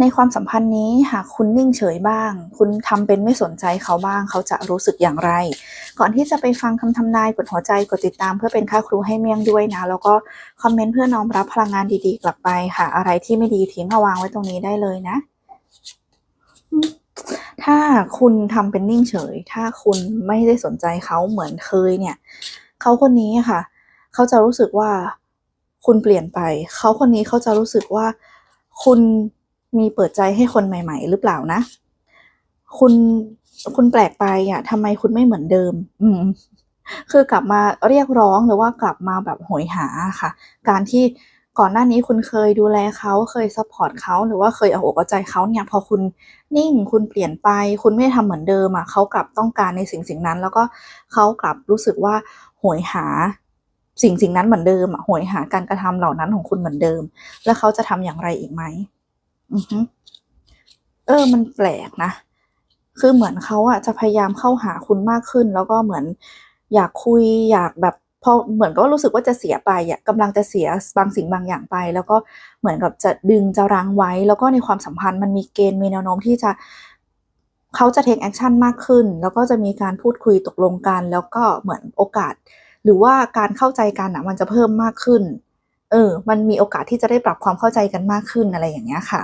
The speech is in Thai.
ในความสัมพันธ์นี้หากคุณนิ่งเฉยบ้าง คุณทำเป็นไม่สนใจเขาบ้าง เขาจะรู้สึกอย่างไร ก่อนที่จะไปฟังคำทำนายกดหัวใจกดติดตาม เพื่อเป็นค่าครูให้เมี่ยงด้วยนะ แล้วก็คอมเมนต์เพื่อน้อมรับพลังงานดีๆ กลับไปค่ะ อะไรที่ไม่ดีทิ้งมาวางไว้ตรงนี้ได้เลยนะ ถ้าคุณทำเป็นนิ่งเฉย ถ้าคุณไม่ได้สนใจเขาเหมือนเคยเนี่ย เขาคนนี้ค่ะ เขาจะรู้สึกว่าคุณเปลี่ยนไป เขาคนนี้เขาจะรู้สึกว่าคุณ มีเปิดใจให้คนใหม่ๆ หรือเปล่านะ คุณคุณแปลกไปอะทำไมคุณไม่เหมือนเดิม อืม คือกลับมาเรียกร้องหรือว่ากลับมาแบบโหยหาค่ะ การที่ก่อนหน้านี้คุณเคยดูแลเขาเคยซัพพอร์ตเขาหรือว่าเคยเอาอกเอาใจเขาเนี่ย พอคุณนิ่งคุณเปลี่ยนไป คุณไม่ทำเหมือนเดิมอะเขากลับต้องการในสิ่งสิ่งนั้น แล้วก็เขากลับรู้สึกว่าโหยหาสิ่งสิ่งนั้นเหมือนเดิมอะโหยหาการกระทำเหล่านั้นของคุณเหมือนเดิม แล้วเขาจะทำอย่างไรอีกไหม อือฮึเออ มันแปลกนะ คือเหมือนเขาอะจะพยายามเข้าหาคุณมากขึ้น แล้วก็เหมือนอยากคุยอยากแบบพอเหมือนก็รู้สึกว่าจะเสียไปอะกำลังจะเสียบางสิ่งบางอย่างไป แล้วก็เหมือนกับจะดึงจะรั้งไว้ แล้วก็ในความสัมพันธ์มันมีเกณฑ์มีแนวโน้มที่จะเขาจะ take action มากขึ้น แล้วก็จะมีการพูดคุยตกลงกัน แล้วก็เหมือนโอกาส หรือว่าการเข้าใจกันอะมันจะเพิ่มมากขึ้น เออ มันมีโอกาสที่จะได้ปรับความเข้าใจกันมากขึ้นอะไรอย่างเงี้ยค่ะ